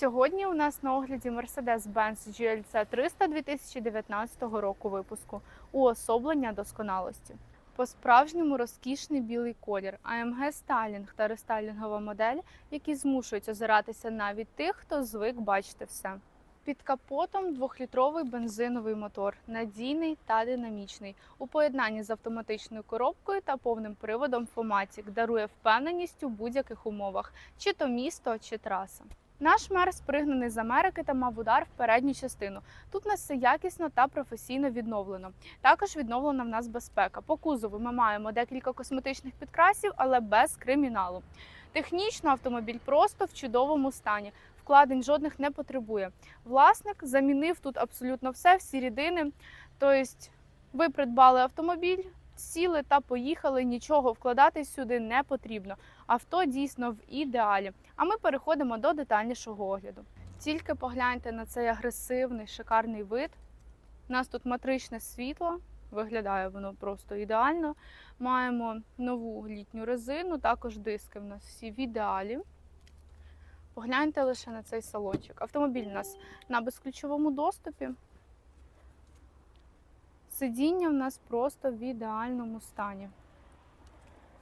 Сьогодні у нас на огляді Mercedes-Benz GLC 300 2019 року випуску уособлення досконалості. По-справжньому розкішний білий колір, AMG стайлінг та рестайлінгова модель, які змушують озиратися навіть тих, хто звик бачити все. Під капотом двохлітровий бензиновий мотор, надійний та динамічний. У поєднанні з автоматичною коробкою та повним приводом Fomatic дарує впевненість у будь-яких умовах, чи то місто, чи траса. Наш мерс пригнаний з Америки та мав удар в передню частину. Тут нас все якісно та професійно відновлено. Також відновлена в нас безпека. По кузову ми маємо декілька косметичних підкрасів, але без криміналу. Технічно автомобіль просто в чудовому стані. Вкладень жодних не потребує. Власник замінив тут абсолютно все, всі рідини. Тобто, ви придбали автомобіль, сіли та поїхали. Нічого вкладати сюди не потрібно. Авто дійсно в ідеалі. А ми переходимо до детальнішого огляду. Тільки погляньте на цей агресивний, шикарний вид. У нас тут матричне світло, виглядає воно просто ідеально. Маємо нову літню резину, також диски в нас всі в ідеалі. Погляньте лише на цей салончик. Автомобіль у нас на безключовому доступі. Сидіння в нас просто в ідеальному стані.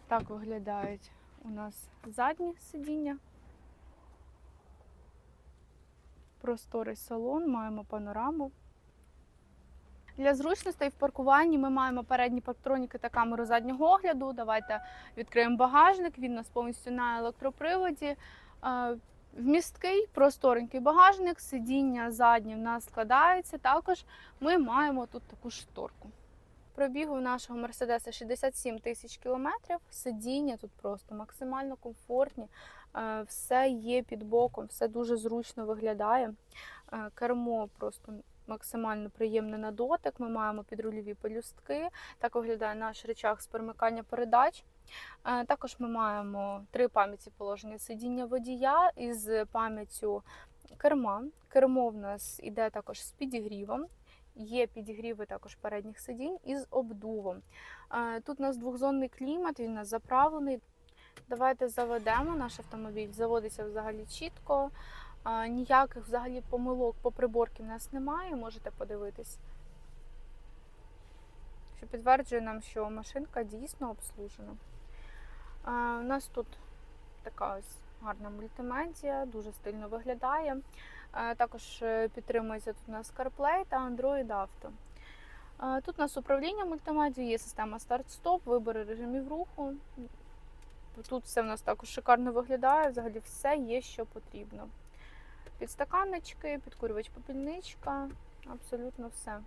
Так виглядають у нас задні сидіння. Просторий салон, маємо панораму. Для зручностей в паркуванні ми маємо передні парктроніки та камеру заднього огляду. Давайте відкриємо багажник. Він у нас повністю на електроприводі. Вмісткий, просторенький багажник, сидіння задні в нас складається. Також ми маємо тут таку шторку. Пробігу нашого Мерседеса 67 тисяч кілометрів. Сидіння тут просто максимально комфортні. Е, Все є під боком, все дуже зручно виглядає. Е, Кермо просто максимально приємне на дотик. Ми маємо підрульові пелюстки. Так виглядає наш речах з перемикання передач. Е, Також ми маємо три пам'яті положення сидіння водія із пам'яттю керма. Кермо в нас іде також з підігрівом. Є підігріви також передніх сидінь із обдувом. Е, Тут у нас двохзонний клімат, він у нас заправлений. Давайте заведемо наш автомобіль. Заводиться взагалі чітко. Ніяких взагалі помилок по приборці в нас немає, можете подивитись. Що підтверджує нам, що машинка дійсно обслужена. У нас тут така ось гарна мультимедіа, дуже стильно виглядає. Також е, підтримується тут у нас CarPlay та Android Auto. Тут у нас управління мультимедією, є система старт-стоп, вибори режимів руху. Тут все в нас також шикарно виглядає, взагалі все є, що потрібно. Підстаканнички, підкурювач попільничка, абсолютно все.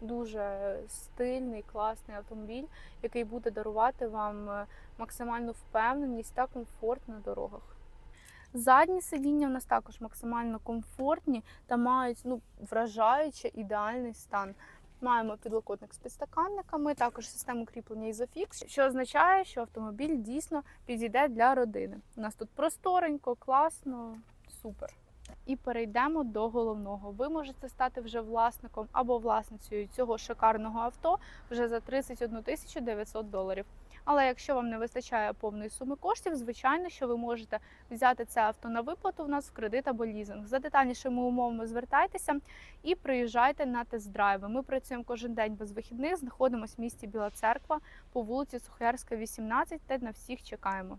Дуже стильний, класний автомобіль, який буде дарувати вам е, максимальну впевненість та комфорт на дорогах. Задні сидіння в нас також максимально комфортні та мають ну, вражаюче ідеальний стан. Маємо підлокотник з підстаканниками, також систему кріплення Isofix, що означає, що автомобіль дійсно підійде для родини. У нас тут просторенько, класно, супер. І перейдемо до головного. Ви можете стати вже власником або власницею цього шикарного авто вже за 31 тисячу 900 доларів. Але якщо вам не вистачає повної суми коштів, звичайно, що ви можете взяти це авто на виплату в нас в кредит або лізинг. За детальнішими умовами звертайтеся і приїжджайте на тест-драйви. Ми працюємо кожен день без вихідних, знаходимося в місті Біла Церква по вулиці Сухоярська, 18 та на всіх чекаємо.